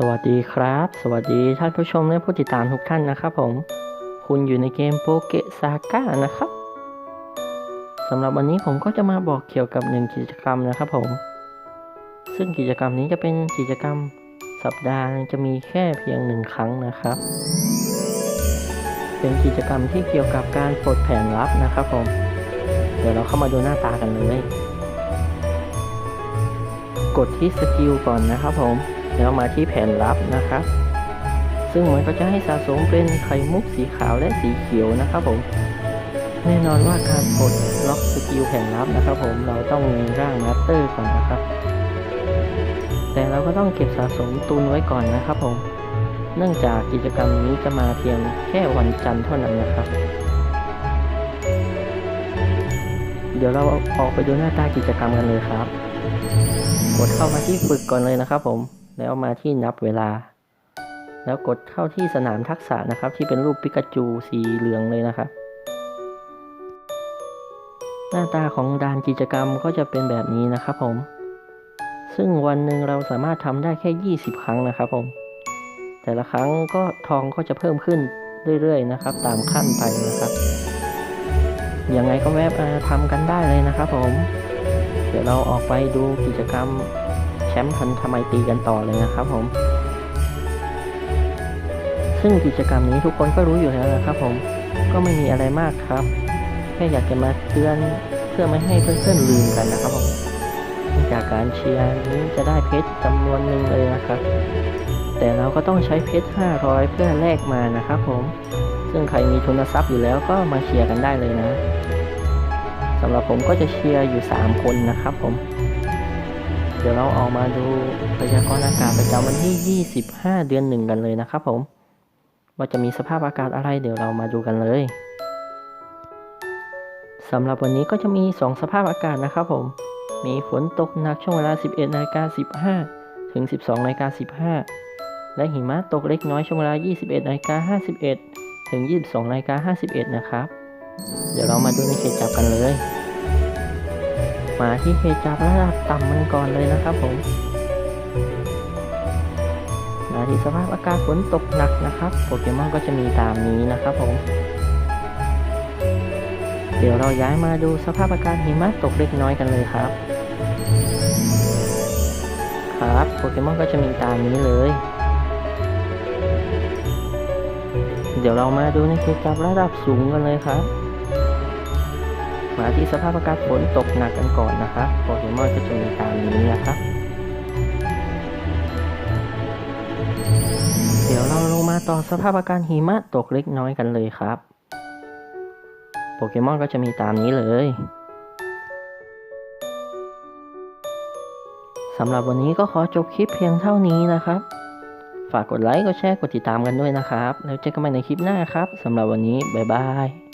สวัสดีครับ สวัสดีท่านผู้ชมและผู้ติดตามทุกท่านนะครับผม คุณอยู่ในเกมโปเกซาก้านะครับสำหรับวันนี้ผมก็จะมาบอกเกี่ยวกับหนึ่งกิจกรรมนะครับผม ซึ่งกิจกรรมนี้จะเป็นกิจกรรมสัปดาห์จะมีแค่เพียงหนึ่งครั้งนะครับ เป็นกิจกรรมที่เกี่ยวกับการปลดแผนลับนะครับผม เดี๋ยวเราเข้ามาดูหน้าตากันเลย กดที่สกิลก่อนนะครับผม แล้วมาที่แผ่นลับนะครับ ซึ่งมันก็จะให้สะสมเป็นไข่มุกสีขาวและสีเขียวนะครับผม แน่นอนว่าการกดล็อกสกิลแผ่นลับนะครับผมเราต้องมีร่างมาสเตอร์ก่อนนะครับ แต่เราก็ต้องเก็บสะสมตุนไว้ก่อนนะครับผม เนื่องจากกิจกรรมนี้จะมาเพียงแค่วันจันทร์เท่านั้นนะครับเดี๋ยวเราออกไปดูหน้าตากิจกรรมกันเลยครับ กดเข้ามาที่ฝึกก่อนเลยนะครับผม แล้วมาที่นับเวลา แล้วกดเข้าที่สนามทักษะนะครับ ที่เป็นรูปปิกาจูสีเหลืองเลยนะครับ หน้าตาของด่านกิจกรรมก็จะเป็นแบบนี้นะครับผม ซึ่งวันหนึ่งเราสามารถทำได้แค่ 20 ครั้งนะครับผม แต่ละครั้งก็ทองก็จะเพิ่มขึ้นเรื่อยๆนะครับ ตามขั้นไปนะครับยังไงก็แวะมาทำกันได้เลยนะครับผม เดี๋ยวเราออกไปดูกิจกรรม มป์พันธไมตีกันต่อเลยนะครับผม ซึ่งกิจกรรมนี้ทุกคนก็รู้อยู่แล้วนะครับผม ก็ไม่มีอะไรมากครับ แค่อยากจะมาเตือนเพื่อไม่ให้เพื่อนๆลืมกันนะครับผม จากการเชียร์นี้จะได้เพชรจำนวนหนึ่งเลยนะครับ แต่เราก็ต้องใช้เพชร 500 เพื่อแลกมานะครับผม ซึ่งใครมีทุนทรัพย์อยู่แล้วก็มาเชียร์กันได้เลยนะสำหรับผมก็จะเชียร์อยู่ 3 คนนะครับผม ดี๋ยวเราออกมาดูพยากรณ์อากาศประจำวันที่ 25 เดือน1กันเลยนะครับผม ว่าจะมีสภาพอากาศอะไรเดี๋ยวเรามาดูกันเลยสำหรับวันนี้ก็จะมี 2 สภาพอากาศนะครับผม มีฝนตกหนักช่วงเวลา 11นาฬิกา15 ถึง 12นาฬิกา15 และหิมะตกเล็กน้อยช่วงเวลา 21นาฬิกา51 ถึง 22นาฬิกา51 นะครับ เดี๋ยวเรามาดูในเขตจับกันเลย มาที่เขตจับระดับต่ำมันก่อนเลยนะครับผมมาที่สภาพอากาศฝนตกหนักนะครับ โปเกมอนก็จะมีตามนี้นะครับผม เดี๋ยวเราย้ายมาดูสภาพอากาศหิมะตกเล็กน้อยกันเลยครับ ครับ โปเกมอนก็จะมีตามนี้เลย เดี๋ยวเรามาดูในเขตจับระดับสูงกันเลยครับ มาที่สภาพอากาศฝนตกหนักกันก่อนนะครับโปเกมอนก็จะมีตามนี้นะครับเดี๋ยวเราลงมาต่อสภาพอากาศหิมะตกเล็กน้อยกันเลยครับ โปเกมอนก็จะมีตามนี้เลยสำหรับวันนี้ก็ขอจบคลิปเพียงเท่านี้นะครับ ฝากกดไลค์ กดแชร์ กดติดตามกันด้วยนะครับ แล้วเจอกันใหม่ในคลิปหน้าครับ สำหรับวันนี้ บ๊ายบาย